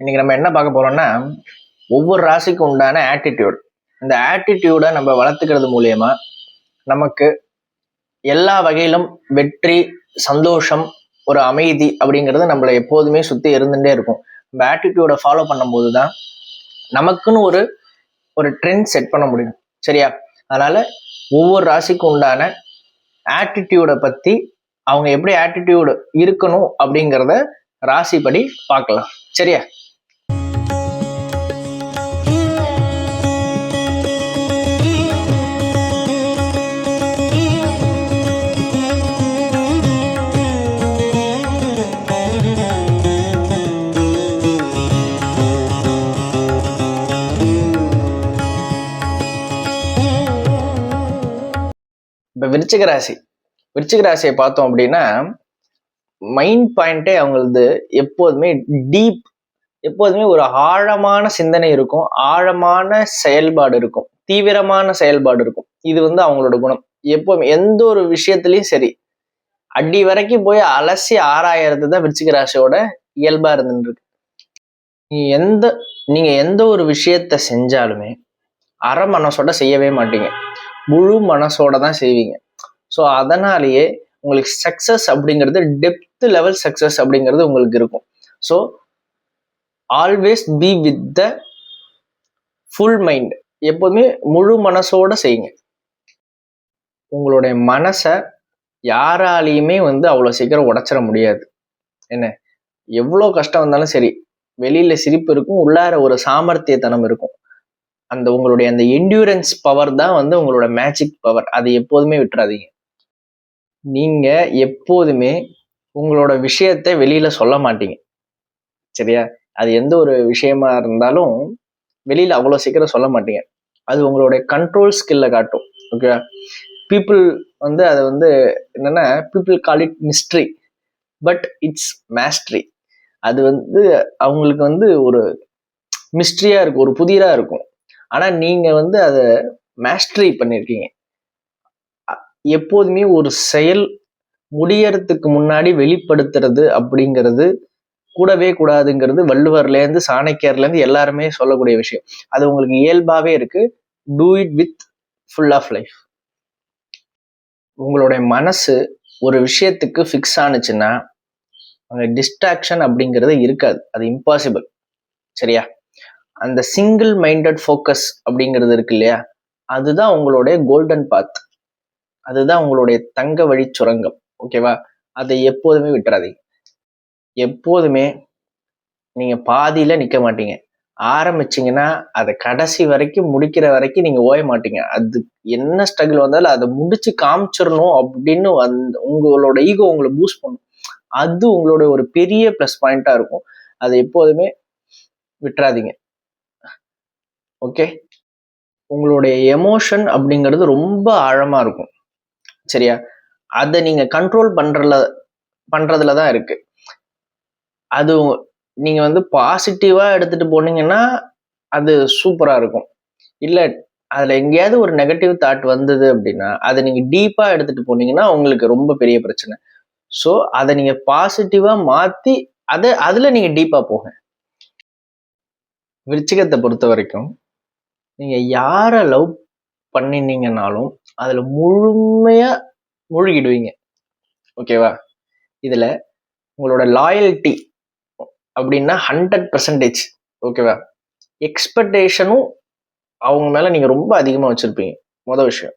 இன்னைக்கு நம்ம என்ன பார்க்க போறோம்னா ஒவ்வொரு ராசிக்கும் உண்டான ஆட்டிடியூட் இந்த ஆட்டிடியூடை நம்ம வளர்த்துக்கிறது மூலயமா நமக்கு எல்லா வகையிலும் வெற்றி சந்தோஷம் ஒரு அமைதி அப்படிங்கிறது நம்மளை எப்போதுமே சுற்றி இருந்துகிட்டே இருக்கும். நம்ம ஆட்டிடியூடை ஃபாலோ பண்ணும்போது தான் நமக்குன்னு ஒரு ஒரு ட்ரெண்ட் செட் பண்ண முடியும். சரியா? அதனால் ஒவ்வொரு ராசிக்கும் உண்டான ஆட்டிடியூடை பற்றி அவங்க எப்படி ஆட்டிடியூடு இருக்கணும் அப்படிங்கிறத ராசிப்படி பார்க்கலாம். சரியா? இப்போ விருச்சிக ராசி. விருச்சிக ராசியை பார்த்தோம் அப்படின்னா மைண்ட் பாயிண்டே அவங்களது எப்போதுமே டீப் எப்போதுமே ஒரு ஆழமான சிந்தனை இருக்கும் ஆழமான செயல்பாடு இருக்கும் தீவிரமான செயல்பாடு இருக்கும். இது வந்து அவங்களோட குணம். எப்போதுமே எந்த ஒரு விஷயத்துலையும் சரி அடி வரைக்கும் போய் அலசி ஆராயறது தான் விருச்சிக ராசியோட இயல்பா இருந்துருக்கு எந்த நீங்க எந்த ஒரு விஷயத்த செஞ்சாலுமே அரை மனசோட செய்யவே மாட்டீங்க. முழு மனசோட தான் செய்வீங்க. ஸோ அதனாலேயே உங்களுக்கு சக்ஸஸ் அப்படிங்கிறது டெப்த் லெவல் சக்ஸஸ் அப்படிங்கிறது உங்களுக்கு இருக்கும். So always be with the full mind எப்போதுமே முழு மனசோட செய்யுங்க. உங்களுடைய மனசை யாராலையுமே வந்து அவ்வளோ சீக்கிரம் உடச்சிட முடியாது. என்ன? எவ்வளோ கஷ்டம் வந்தாலும் சரி வெளியில் சிரிப்பு இருக்கும் உள்ளார ஒரு சாமர்த்தியத்தனம் இருக்கும். அந்த உங்களுடைய அந்த என்டியூரன்ஸ் பவர் தான் வந்து உங்களோட மேஜிக் பவர் அதை எப்போதுமே விட்டுறாதீங்க. நீங்க எப்போதுமே உங்களோட விஷயத்தை வெளியில சொல்ல மாட்டீங்க. சரியா? அது எந்த ஒரு விஷயமா இருந்தாலும் வெளியில அவ்வளோ சீக்கிரம் சொல்ல மாட்டீங்க. அது உங்களுடைய கண்ட்ரோல் ஸ்கில்ல காட்டும். ஓகேவா பீப்புள் வந்து அதை வந்து என்னன்னா people call it mystery but it's mastery அது வந்து அவங்களுக்கு வந்து ஒரு மிஸ்ட்ரியா இருக்கும் ஒரு புதிராக இருக்கும். ஆனால் நீங்கள் வந்து அதை மேஸ்ட்ரி பண்ணியிருக்கீங்க எப்போதுமே ஒரு செயல் முடியறதுக்கு முன்னாடி வெளிப்படுத்துறது அப்படிங்கிறது கூடவே கூடாதுங்கிறது வள்ளுவர்லேருந்து சாணக்கியர்லேருந்து எல்லாருமே சொல்லக்கூடிய விஷயம். அது உங்களுக்கு இயல்பாகவே இருக்குது do it with full of life உங்களுடைய மனசு ஒரு விஷயத்துக்கு ஃபிக்ஸ் ஆனுச்சுன்னா அங்கே டிஸ்ட்ராக்ஷன் அப்படிங்கிறது இருக்காது. அது இம்பாசிபிள் சரியா? அந்த சிங்கிள் மைண்டட் ஃபோக்கஸ் அப்படிங்கிறது இருக்கு இல்லையா? அதுதான் உங்களுடைய கோல்டன் பாத் அதுதான் உங்களுடைய தங்க வழி சுரங்கம். ஓகேவா அதை எப்போதுமே விட்டுறாதீங்க. எப்போதுமே நீங்கள் பாதியில் நிற்க மாட்டீங்க. ஆரம்பிச்சிங்கன்னா அதை கடைசி வரைக்கும் முடிக்கிற வரைக்கும் நீங்கள் ஓய மாட்டீங்க. அது என்ன ஸ்ட்ரகிள் வந்தாலும் அதை முடிச்சு காமிச்சிடணும் அப்படின்னு அந்த உங்களோட ஈகோ உங்களை பூஸ்ட் பண்ணும். அது உங்களோட ஒரு பெரிய ப்ளஸ் பாயிண்ட்டாக இருக்கும். அதை எப்போதுமே விட்டுறாதீங்க. ஓகே உங்களுடைய எமோஷன் அப்படிங்கிறது ரொம்ப ஆழமாக இருக்கும். சரியா? அதை நீங்கள் கண்ட்ரோல் பண்ணுறல பண்றதுல தான் இருக்கு. அது நீங்கள் வந்து பாசிட்டிவாக எடுத்துட்டு போனீங்கன்னா அது சூப்பராக இருக்கும். இல்லை அதில் எங்கேயாவது ஒரு நெகட்டிவ் தாட் வந்தது அப்படின்னா அதை நீங்கள் டீப்பாக எடுத்துகிட்டு போனீங்கன்னா உங்களுக்கு ரொம்ப பெரிய பிரச்சனை. ஸோ அதை நீங்கள் பாசிட்டிவாக மாற்றி அதை அதில் நீங்கள் டீப்பாக போங்க. விருச்சிகத்தை பொறுத்த வரைக்கும் நீங்கள் யாரை லவ் பண்ணினீங்கனாலும் அதில் முழுமையாக மூழ்கிடுவீங்க. ஓகேவா இதில் உங்களோட லாயல்ட்டி அப்படின்னா ஹண்ட்ரட் பர்சன்டேஜ் ஓகேவா எக்ஸ்பெக்டேஷனும் அவங்க மேலே நீங்கள் ரொம்ப அதிகமாக வச்சுருப்பீங்க. மொதல் விஷயம்.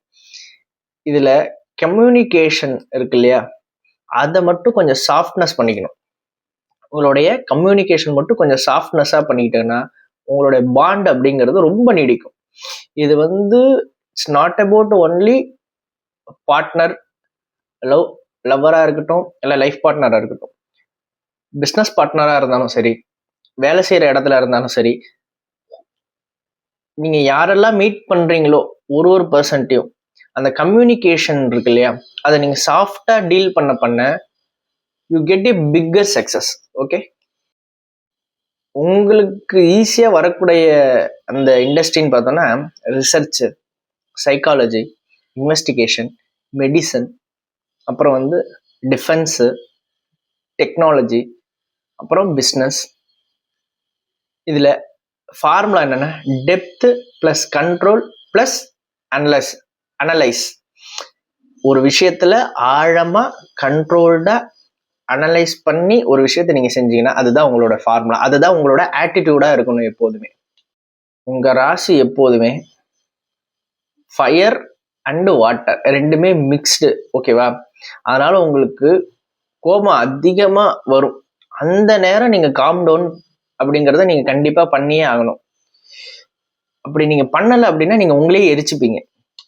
இதில் கம்யூனிகேஷன் இருக்கு இல்லையா? அதை மட்டும் கொஞ்சம் சாஃப்ட்னஸ் பண்ணிக்கணும். உங்களுடைய கம்யூனிகேஷன் மட்டும் கொஞ்சம் சாஃப்ட்னஸாக பண்ணிக்கிட்டேன்னா உங்களுடைய பாண்ட் அப்படிங்கிறது ரொம்ப நீடிக்கும். இது வந்து it's not about only partner love லவ்வராக இருக்கட்டும் இல்லை லைஃப் பார்ட்னராக இருக்கட்டும். பிஸ்னஸ் பார்ட்னராக இருந்தாலும் சரி வேலை செய்கிற இடத்துல இருந்தாலும் சரி நீங்கள் யாரெல்லாம் மீட் பண்ணுறீங்களோ ஒரு ஒரு பர்சன்ட்டையும் அந்த கம்யூனிகேஷன் இருக்கு இல்லையா அதை நீங்கள் சாஃப்டாக டீல் பண்ண பண்ண you get a bigger success okay உங்களுக்கு ஈஸியாக வரக்கூடிய அந்த இண்டஸ்ட்ரின்னு பார்த்தோன்னா ரிசர்ச்சு சைக்காலஜி இன்வெஸ்டிகேஷன் மெடிசன் அப்புறம் வந்து டிஃபென்ஸு டெக்னாலஜி அப்புறம் பிஸ்னஸ் இதில் ஃபார்முலா என்னென்னா depth plus control plus analyse analyse ஒரு விஷயத்தில் ஆழமாக கண்ட்ரோல்டாக அனலைஸ் பண்ணி ஒரு விஷயத்த நீங்கள் செஞ்சீங்கன்னா அதுதான் உங்களோட ஃபார்முலா அதுதான் உங்களோட ஆட்டிடியூடாக இருக்கணும் எப்போதுமே. உங்கள் ராசி எப்போதுமே ஃபயர் அண்டு வாட்டர் ரெண்டுமே மிக்ஸ்டு ஓகேவா அதனால் உங்களுக்கு கோபம் அதிகமாக வரும். அந்த நேரம் நீங்கள் காம் டவுன் அப்படிங்கிறத நீங்கள் கண்டிப்பாக பண்ணியே ஆகணும். அப்படி நீங்கள் பண்ணலை அப்படின்னா நீங்கள் உங்களே எரிச்சுப்பீங்க.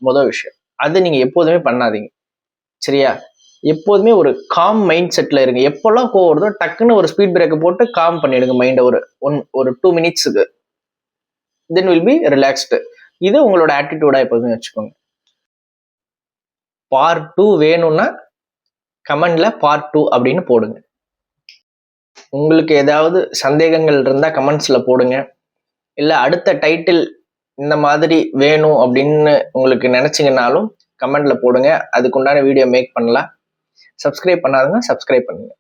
முதல் விஷயம். அது நீங்கள் எப்போதுமே பண்ணாதீங்க. சரியா? எப்போதுமே ஒரு காம் மைண்ட் செட்டில் இருங்க. எப்போல்லாம் கோவம் வருதோ டக்குன்னு ஒரு ஸ்பீட் பிரேக்கை போட்டு காம் பண்ணிடுங்க மைண்டை ஒரு ஒன் ஒரு டூ மினிட்ஸுக்கு தென் வில் பி ரிலாக்ஸ்டு இது உங்களோட ஆட்டிடியூடாக எப்போதுமே வச்சுக்கோங்க. பார்ட் டூ வேணும்னா கமெண்டில் பார்ட் டூ அப்படின்னு போடுங்க. உங்களுக்கு ஏதாவது சந்தேகங்கள் இருந்தால் கமெண்ட்ஸில் போடுங்க. இல்லை அடுத்த டைட்டில் இந்த மாதிரி வேணும் அப்படின்னு உங்களுக்கு நினச்சிங்கனாலும் கமெண்டில் போடுங்க. அதுக்குண்டான வீடியோ மேக் பண்ணலாம். சப்ஸ்கிரைப் பண்ணாதுங்க சப்ஸ்கிரைப் பண்ணுங்க.